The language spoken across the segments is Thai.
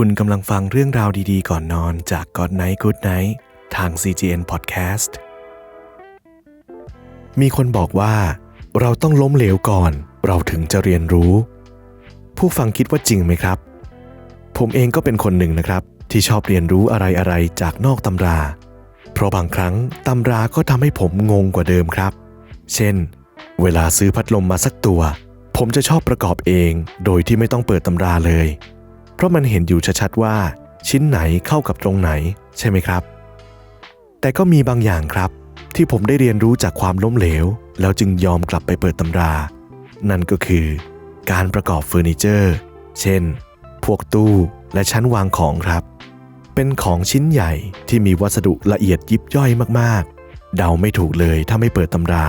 คุณกำลังฟังเรื่องราวดีๆ ก่อนนอนจาก God Night Good Night ทาง CGN Podcast มีคนบอกว่า เราต้องล้มเหลวก่อน เราถึงจะเรียนรู้ ผู้ฟังคิดว่าจริงไหมครับ ผมเองก็เป็นคนหนึ่งนะครับ ที่ชอบเรียนรู้อะไรๆ จากนอกตำรา เพราะบางครั้งตำราก็ทำให้ผมงงกว่าเดิมครับ เช่น เวลาซื้อพัดลมมาสักตัว ผมจะชอบประกอบเอง โดยที่ไม่ต้องเปิดตำราเลย เพราะมันเห็นอยู่ชัดๆว่า ชิ้นไหนเข้ากับตรงไหน ใช่ไหมครับ แต่ก็มีบางอย่างครับ ที่ผมได้เรียนรู้จากความล้มเหลว แล้วจึงยอมกลับไปเปิดตำรา นั่นก็คือ การประกอบเฟอร์นิเจอร์ เช่น พวกตู้และชั้นวางของครับ เป็นของชิ้นใหญ่ที่มีวัสดุละเอียดยิบย่อยมากๆ เดาไม่ถูกเลยถ้าไม่เปิดตำรา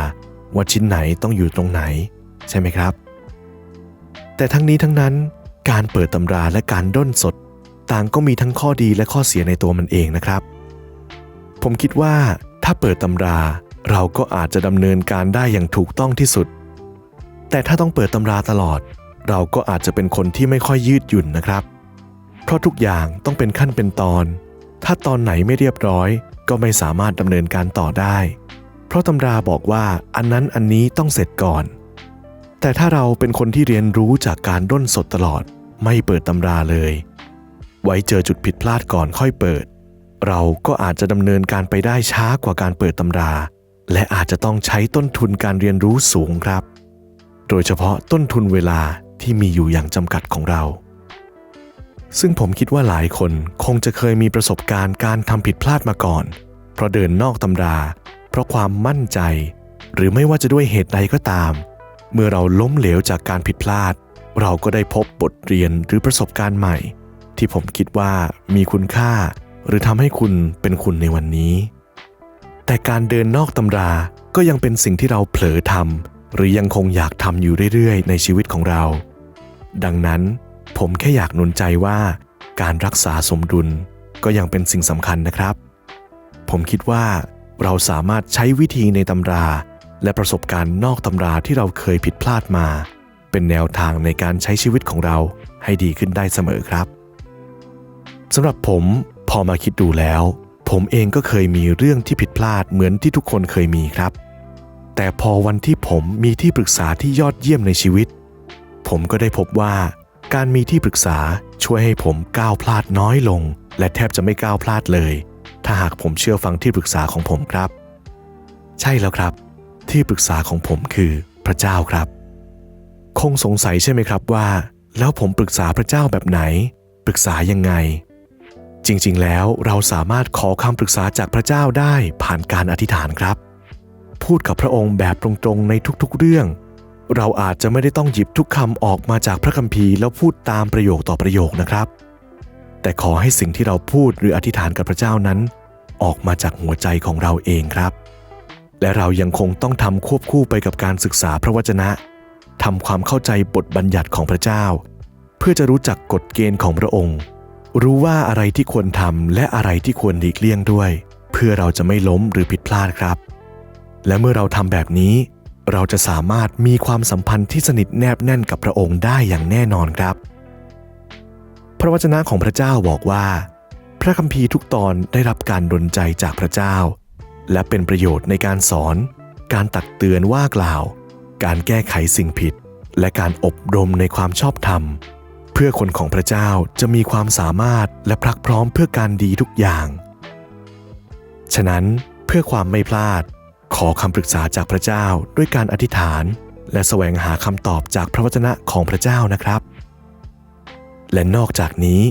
ว่าชิ้นไหนต้องอยู่ตรงไหน ใช่ไหมครับ แต่ทั้งนี้ทั้งนั้น การเปิดตำราและการด้นสด ต่างก็มีทั้งข้อดีและข้อเสียในตัวมันเองนะครับ ผมคิดว่าถ้าเปิดตำราเราก็อาจจะดำเนินการได้อย่างถูกต้องที่สุด แต่ถ้าต้องเปิดตำราตลอด เราก็อาจจะเป็นคนที่ไม่ค่อยยืดหยุ่นนะครับ เพราะทุกอย่างต้องเป็นขั้นเป็นตอน ถ้าตอนไหนไม่เรียบร้อย ก็ไม่สามารถดำเนินการต่อได้ เพราะตำราบอกว่าอันนั้นอันนี้ต้องเสร็จก่อน แต่ถ้าเราเป็นคนที่เรียนรู้จากการด้นสดตลอด ไม่เปิดตำราเลย ไว้เจอจุดผิดพลาดก่อนค่อยเปิด เราก็อาจจะดำเนินการไปได้ช้ากว่าการเปิดตำรา และอาจจะต้องใช้ต้นทุนการเรียนรู้สูงครับ โดยเฉพาะต้นทุนเวลาที่มีอยู่อย่างจำกัดของเรา ซึ่งผมคิดว่าหลายคนคงจะเคยมีประสบการณ์การทำผิดพลาดมาก่อน เพราะเดินนอกตำรา เพราะความมั่นใจ หรือไม่ว่าจะด้วยเหตุใดก็ตาม เมื่อเราล้มเหลวจากการผิดพลาด เราก็ได้พบบทเรียนหรือประสบการณ์ใหม่ ที่ผมคิดว่ามีคุณค่า หรือทำให้คุณเป็นคุณในวันนี้ แต่การเดินนอกตำราก็ยังเป็นสิ่งที่เราเผลอทำหรือยังคงอยากทำอยู่เรื่อยๆ ในชีวิตของเรา ดังนั้นผมแค่อยากหนุนใจว่าการรักษาสมดุลก็ยังเป็นสิ่งสำคัญนะครับ ผมคิดว่าเราสามารถใช้วิธีในตำรา และประสบการณ์นอกตำราที่เราเคยผิดพลาดมา เป็นแนวทางในการใช้ชีวิตของเราให้ดีขึ้นได้เสมอครับสำหรับผมพอมาคิดดูแล้ว ผมเองก็เคยมีเรื่องที่ผิดพลาดเหมือนที่ทุกคนเคยมีครับ แต่พอวันที่ผมมีที่ปรึกษาที่ยอดเยี่ยมในชีวิต ผมก็ได้พบว่า การมีที่ปรึกษาช่วยให้ผมก้าวพลาดน้อยลง และแทบจะไม่ก้าวพลาดเลย ถ้าหากผมเชื่อฟังที่ปรึกษาของผมครับ ใช่แล้วครับ ที่ปรึกษาของผมคือพระเจ้าครับ คงสงสัยใช่ไหมครับว่า แล้วผมปรึกษาพระเจ้าแบบไหน ปรึกษายังไง จริงๆ แล้วเราสามารถขอคำปรึกษาจากพระเจ้าได้ผ่านการอธิษฐานครับ พูดกับพระองค์แบบตรงๆในทุกๆเรื่อง เราอาจจะไม่ได้ต้องหยิบทุกคำออกมาจากพระคัมภีร์แล้วพูดตามประโยคต่อประโยคนะครับ แต่ขอให้สิ่งที่เราพูดหรืออธิษฐานกับพระเจ้านั้น ออกมาจากหัวใจของเราเองครับ และเรายังคงต้องทำควบคู่ไปกับการศึกษาพระวจนะ ทำความเข้าใจบทบัญญัติของพระเจ้า เพื่อจะรู้จักกฎเกณฑ์ของพระองค์ รู้ว่าอะไรที่ควรทำและอะไรที่ควรหลีกเลี่ยงด้วย เพื่อเราจะไม่ล้มหรือผิดพลาดครับ และเมื่อเราทำแบบนี้ เราจะสามารถมีความสัมพันธ์ที่สนิทแนบแน่นกับพระองค์ได้อย่างแน่นอนครับ พระวจนะของพระเจ้าบอกว่า พระคัมภีร์ทุกตอนได้รับการดลใจจากพระเจ้า และเป็นประโยชน์ในการสอน การตักเตือนว่ากล่าว การแก้ไขสิ่งผิด และการอบรมในความชอบธรรม เพื่อคนของพระเจ้าจะมีความสามารถและพรักพร้อมเพื่อการดีทุกอย่าง ฉะนั้นเพื่อความไม่พลาด ขอคำปรึกษาจากพระเจ้าด้วยการอธิษฐาน และแสวงหาคำตอบจากพระวจนะของพระเจ้านะครับ และนอกจากนี้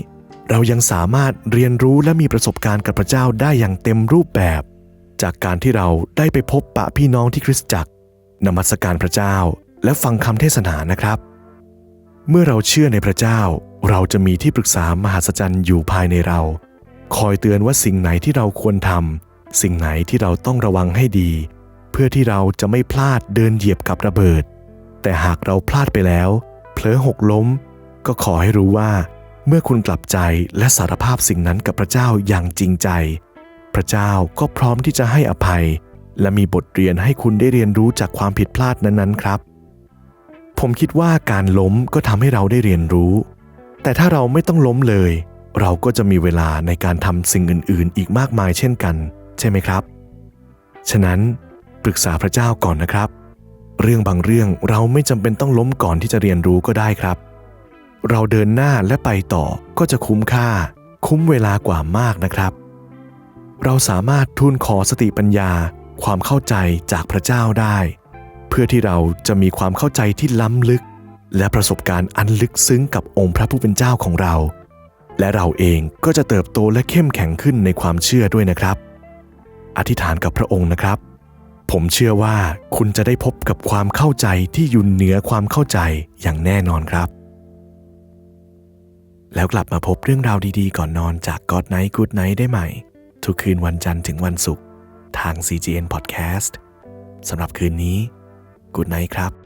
เรายังสามารถเรียนรู้และมีประสบการณ์กับพระเจ้าได้อย่างเต็มรูปแบบ จากการที่เราได้ไปพบปะพี่น้องที่คริสตจักร นมัสการพระเจ้าและฟังคำเทศนานะครับ เมื่อเราเชื่อในพระเจ้า เราจะมีที่ปรึกษามหัศจรรย์อยู่ภายในเรา คอยเตือนว่าสิ่งไหนที่เราควรทำสิ่งไหนที่เราต้องระวังให้ดี เพื่อที่เราจะไม่พลาดเดินเหยียบกับระเบิด แต่หากเราพลาดไปแล้ว เผลอหกล้ม ก็ขอให้รู้ว่า เมื่อคุณกลับใจและสารภาพสิ่งนั้นกับพระเจ้าอย่างจริงใจ พระเจ้าก็พร้อมที่จะให้อภัย และมีบทเรียนให้คุณได้เรียนรู้จากความผิดพลาดนั้นๆ ครับ ผมคิดว่าการล้มก็ทำให้เราได้เรียนรู้ แต่ถ้าเราไม่ต้องล้มเลย เราก็จะมีเวลาในการทำสิ่งอื่น ๆ อีกมากมายเช่นกัน ใช่ไหมครับ ฉะนั้นปรึกษาพระเจ้าก่อนนะครับ เรื่องบางเรื่องเราไม่จำเป็นต้องล้มก่อนที่จะเรียนรู้ก็ได้ครับ เราเดินหน้าและไปต่อก็จะคุ้มค่า คุ้มเวลากว่ามากนะครับ เราสามารถทูลขอสติปัญญา ความเข้าใจจากพระเจ้าได้ เพื่อที่เราจะมีความเข้าใจที่ล้ำลึก และประสบการณ์อันลึกซึ้งกับองค์พระผู้เป็นเจ้าของเรา และเราเองก็จะเติบโตและเข้มแข็งขึ้นในความเชื่อด้วยนะครับ อธิษฐานกับพระองค์นะครับ ผมเชื่อว่าคุณจะได้พบกับความเข้าใจที่ยุนเหนือความเข้าใจอย่างแน่นอนครับแล้วกลับมาพบเรื่องราวดีๆ ก่อนนอนจาก God Night Good Night ได้ใหม่ ทุกคืนวันจันทร์ถึงวันศุกร์ ทาง CGN Podcast สำหรับคืนนี้ Good Night ครับ